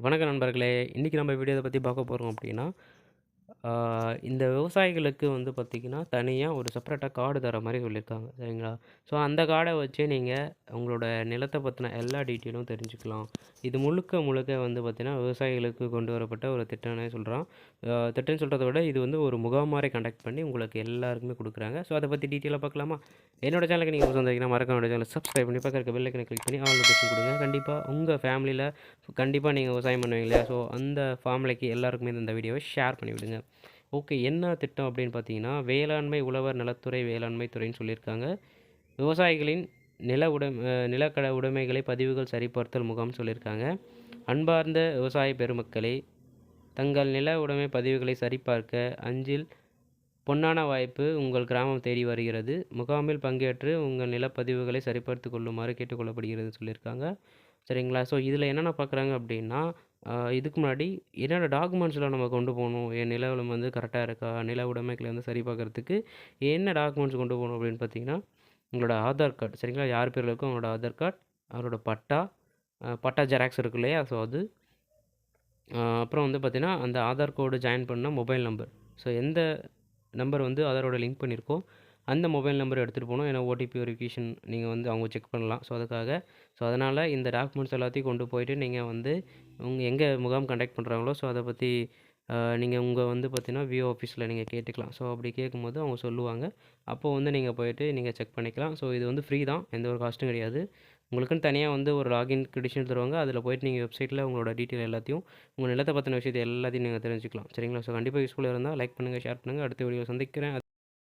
வணக்கம் நண்பர்களே! இன்றைக்கி நம்ம வீடியோவை பற்றி பார்க்க போகிறோம் அப்படின்னா இந்த விவசாயிகளுக்கு வந்து பார்த்தீங்கன்னா, தனியாக ஒரு செப்பரேட்டாக கார்டு தர மாதிரி சொல்லியிருக்காங்க. சரிங்களா? ஸோ அந்த கார்டை வச்சே நீங்கள் உங்களோட நிலத்தை பற்றின எல்லா டீட்டெயிலும் தெரிஞ்சுக்கலாம். இது முழுக்க முழுக்க வந்து பார்த்தீங்கன்னா, விவசாயிகளுக்கு கொண்டு வரப்பட்ட ஒரு திட்டம்னே சொல்கிறான் திட்டம்னு சொல்கிறத விட இது வந்து ஒரு முகாம் மாரி கண்டக்ட் பண்ணி உங்களுக்கு எல்லாருக்குமே கொடுக்குறாங்க ஸோ அதை பற்றி டீட்டெயிலாக பார்க்கலாமா? என்னோட சேனலுக்கு நீங்கள் புதுசா வந்திருக்கீங்கன்னா, மறக்க என்னோட சேனல சப்ஸ்கிரைப் பண்ணி பக்கத்துல இருக்க பெல் கிளிக் பண்ணி ஆல் நோட்டிஃபிகேஷன் கொடுங்க கண்டிப்பாக உங்கள் ஃபேமிலியில் கண்டிப்பாக நீங்கள் விவசாயம் பண்ணுவீங்க இல்லையா? ஸோ அந்த ஃபேமிலிக்கு எல்லாருக்குமே இந்த வீடியோவை ஷேர் பண்ணி விடுங்க. ஓகே. என்ன திட்டம் அப்படின்னு பார்த்தீங்கன்னா, வேளாண்மை உழவர் நலத்துறை வேளாண்மை துறைன்னு சொல்லியிருக்காங்க. விவசாயிகளின் நில உடை நிலக்கட உடைமைகளை பதிவுகள் சரிபார்த்தல் முகாம்னு சொல்லியிருக்காங்க. அன்பார்ந்த விவசாய பெருமக்களே! தங்கள் நில உடைமை பதிவுகளை சரிபார்க்க அஞ்சில் பொன்னான வாய்ப்பு உங்கள் கிராமம் தேடி வருகிறது. முகாமில் பங்கேற்று உங்கள் நிலப்பதிவுகளை சரிபார்த்து கொள்ளுமாறு கேட்டுக்கொள்ளப்படுகிறது சொல்லியிருக்காங்க. சரிங்களா? ஸோ இதில் என்னென்ன பார்க்குறாங்க அப்படின்னா இதுக்கு முன்னாடி என்னென்ன டாக்குமெண்ட்ஸ்லாம் நம்ம கொண்டு போகணும் என் நிலம் வந்து கரெக்டாக இருக்கா? நில உடைமைகள வந்து சரி பார்க்கறதுக்கு என்ன டாக்குமெண்ட்ஸ் கொண்டு போகணும் அப்படின்னு பார்த்தீங்கன்னா, உங்களோட ஆதார் கார்டு சரிங்களா? யார் பேர்ல இருக்கோ அவங்களோட ஆதார் கார்டு, அவரோட பட்டா, பட்டா ஜெராக்ஸ் இருக்கு இல்லையா? ஸோ அது. அப்புறம் வந்து பார்த்திங்கன்னா அந்த ஆதார் கோடு ஜாயின் பண்ண மொபைல் நம்பர். ஸோ எந்த நம்பர் வந்து ஆதாரோட லிங்க் பண்ணியிருக்கோம் அந்த மொபைல் நம்பர் எடுத்துகிட்டு போகணும் ஏன்னா ஓடிபி வெரிஃபிகேஷன் நீங்கள் வந்து அவங்க செக் பண்ணலாம். ஸோ அதுக்காக. ஸோ அதனால் இந்த டாக்குமெண்ட்ஸ் எல்லாத்தையும் கொண்டு போயிட்டு நீங்கள் வந்து உங்கள் எங்கே முகாம் கண்டக்ட் பண்ணுறாங்களோ ஸோ அதை பற்றி நீங்கள் உங்கள் வந்து பார்த்தீங்கன்னா, விஓ ஆஃபீஸில் நீங்கள் கேட்டுக்கலாம். ஸோ அப்படி கேட்கும்போது அவங்க சொல்லுவாங்க. அப்போது வந்து நீங்கள் போயிட்டு நீங்கள் செக் பண்ணிக்கலாம். ஸோ இது வந்து ஃப்ரீ தான். எந்த ஒரு காஸ்ட்டும் கிடையாது. உங்களுக்குன்னு தனியாக வந்து ஒரு லாகின் கிரெடென்ஷியல் தருவாங்க. அதில் போயிட்டு நீங்கள் வெப்சைட்டில் உங்களோட டீட்டெயில் எல்லாத்தையும், உங்கள் நிலத்த பற்றின விஷயத்தை எல்லாத்தையும் நீங்கள் தெரிஞ்சுக்கலாம். சரிங்களா? ஸோ கண்டிப்பாக யூஸ்ஃபுல்லாக இருந்தால் லைக் பண்ணுங்கள் ஷேர் பண்ணுங்க. அடுத்த வீடியோ சந்திக்கிறேன்.